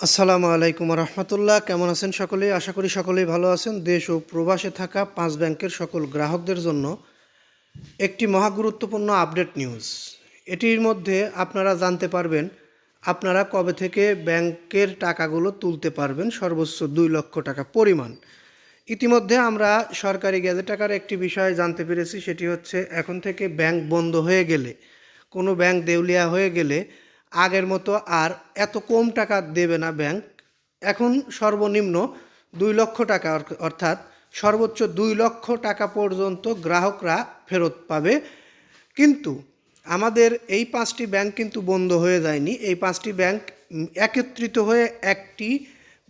আসসালামু আলাইকুম রহমতুল্লাহ। কেমন আছেন সকলেই আশা করি সকলেই ভালো আছেন। দেশ ও প্রবাসে থাকা পাঁচ ব্যাংকের সকল গ্রাহকদের জন্য একটি মহা গুরুত্বপূর্ণ আপডেট নিউজ। এটির মধ্যে আপনারা জানতে পারবেন, আপনারা কবে থেকে ব্যাংকের টাকাগুলো তুলতে পারবেন সর্বোচ্চ দুই লক্ষ টাকা পরিমাণ। ইতিমধ্যে আমরা সরকারি গ্যাজেট টাকার একটি বিষয় জানতে পেরেছি, সেটি হচ্ছে এখন থেকে ব্যাংক বন্ধ হয়ে গেলে, কোনো ব্যাংক দেউলিয়া হয়ে গেলে আগের মতো আর এত কম টাকা দেবে না ব্যাংক। এখন সর্বনিম্ন দুই লক্ষ টাকা অর্থাৎ সর্বোচ্চ দুই লক্ষ টাকা পর্যন্ত গ্রাহকরা ফেরত পাবে। কিন্তু আমাদের এই পাঁচটি ব্যাংক কিন্তু বন্ধ হয়ে যায়নি। এই পাঁচটি ব্যাংক একত্রিত হয়ে একটি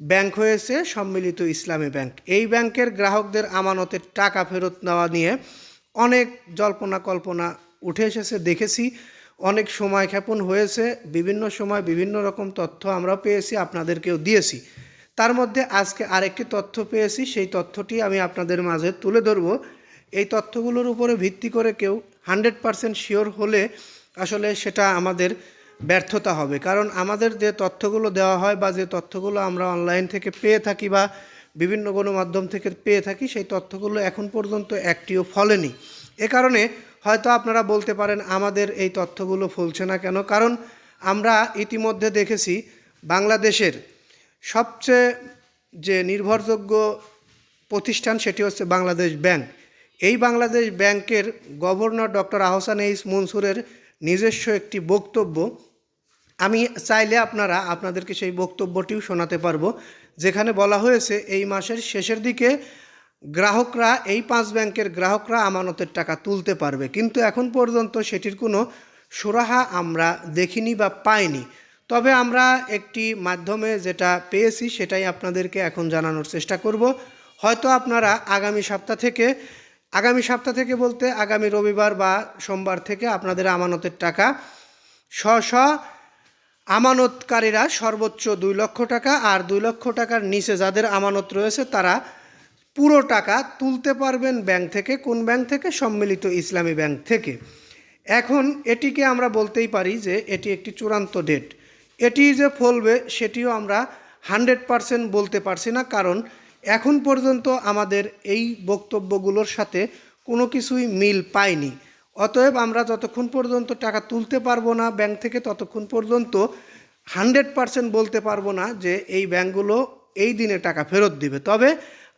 ব্যাংক হয়েছে সম্মিলিত ইসলামী ব্যাংক। এই ব্যাংকের গ্রাহকদের আমানতের টাকা ফেরত নেওয়া নিয়ে অনেক জল্পনা কল্পনা উঠে এসেছে, দেখেছি। অনেক সময় ক্ষেপণ হয়েছে, বিভিন্ন সময় বিভিন্ন রকম তথ্য আমরা পেয়েছি, আপনাদেরকেও দিয়েছি। তার মধ্যে আজকে আরেকটি তথ্য পেয়েছি, সেই তথ্যটি আমি আপনাদের মাঝে তুলে ধরব। এই তথ্যগুলোর উপরে ভিত্তি করে কেউ হান্ড্রেড পারসেন্ট শিওর হলে আসলে সেটা আমাদের ব্যর্থতা হবে। কারণ আমাদের যে তথ্যগুলো দেওয়া হয় বা যে তথ্যগুলো আমরা অনলাইন থেকে পেয়ে থাকি বা বিভিন্ন গণমাধ্যম থেকে পেয়ে থাকি, সেই তথ্যগুলো এখন পর্যন্ত একটিও ফলেনি। এ কারণে হয়তো আপনারা বলতে পারেন আমাদের এই তথ্যগুলো ফলছে না কেন? কারণ আমরা ইতিমধ্যে দেখেছি বাংলাদেশের সবচেয়ে যে নির্ভরযোগ্য প্রতিষ্ঠান সেটি হচ্ছে বাংলাদেশ ব্যাংক। এই বাংলাদেশ ব্যাংকের গভর্নর ডক্টর আহসান এইস মনসুরের নিজস্ব একটি বক্তব্য। আমি চাইলে আপনারা, আপনাদেরকে সেই বক্তব্যটিও শোনাতে পারব। যেখানে বলা হয়েছে, এই মাসের শেষের দিকে গ্রাহকরা, এই পাঁচ ব্যাংকের গ্রাহকরা আমানতের টাকা তুলতে পারবে। কিন্তু এখন পর্যন্ত সেটির কোনো সুরাহা আমরা দেখিনি বা পাইনি। তবে আমরা একটি মাধ্যমে যেটা পেয়েছি, সেটাই আপনাদেরকে এখন জানানোর চেষ্টা করব। হয়তো আপনারা আগামী সপ্তাহ থেকে, আগামী সপ্তাহ থেকে বলতে আগামী রবিবার বা সোমবার থেকে আপনাদের আমানতের টাকা স্ব স্ব আমানতকারীরা সর্বোচ্চ দুই লক্ষ টাকা, আর দুই লক্ষ টাকার নিচে যাদের আমানত রয়েছে তারা পুরো টাকা তুলতে পারবেন ব্যাংক থেকে, কোন ব্যাংক থেকে? সম্মিলিত ইসলামী ব্যাংক থেকে। এখন এটিকে আমরা বলতেই পারি যে এটি একটি চূড়ান্ত ডেট এটি যে ফলবে সেটিও আমরা হান্ড্রেড পারসেন্ট বলতে পারছি না, কারণ এখন পর্যন্ত আমাদের এই বক্তব্যগুলোর সাথে কোনো কিছুই মিল পাইনি অতএব আমরা যতক্ষণ পর্যন্ত টাকা তুলতে পারব না ব্যাংক থেকে, ততক্ষণ পর্যন্ত হান্ড্রেড পারসেন্ট বলতে পারব না যে এই ব্যাংকগুলো এই দিনে টাকা ফেরত দিবে। তবে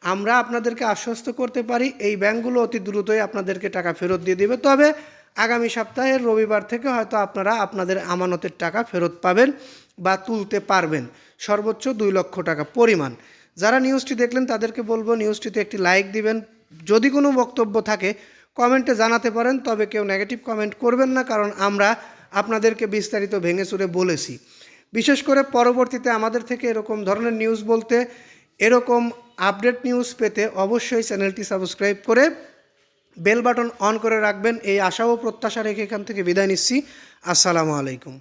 আমরা আপনাদেরকে আশ্বস্ত করতে পারি এই ব্যাংকগুলো অতি দ্রুতই আপনাদেরকে টাকা ফেরত দিয়ে দেবে। তবে আগামী সপ্তাহের রবিবার থেকে হয়তো আপনারা আপনাদের আমানতের টাকা ফেরত পাবেন বা তুলতে পারবেন। সর্বোচ্চ দুই লক্ষ টাকা পরিমাণ। যারা নিউজটি দেখলেন তাদেরকে বলব নিউজটিতে একটি লাইক দিবেন। যদি কোনো বক্তব্য থাকে, কমেন্টে জানাতে পারেন, তবে কেউ নেগেটিভ কমেন্ট করবেন না, কারণ আমরা আপনাদেরকে বিস্তারিত ভেঙে চুরে বলেছি। বিশেষ করে পরবর্তীতে আমাদের থেকে এরকম ধরনের নিউজ বলতে এরকম আপডেট নিউজ পেতে অবশ্যই চ্যানেলটি সাবস্ক্রাইব করে বেল বাটন অন করে রাখবেন। এই আশা ও প্রত্যাশা রেখে এখান থেকে বিদায় নিচ্ছি। আসসালামু আলাইকুম।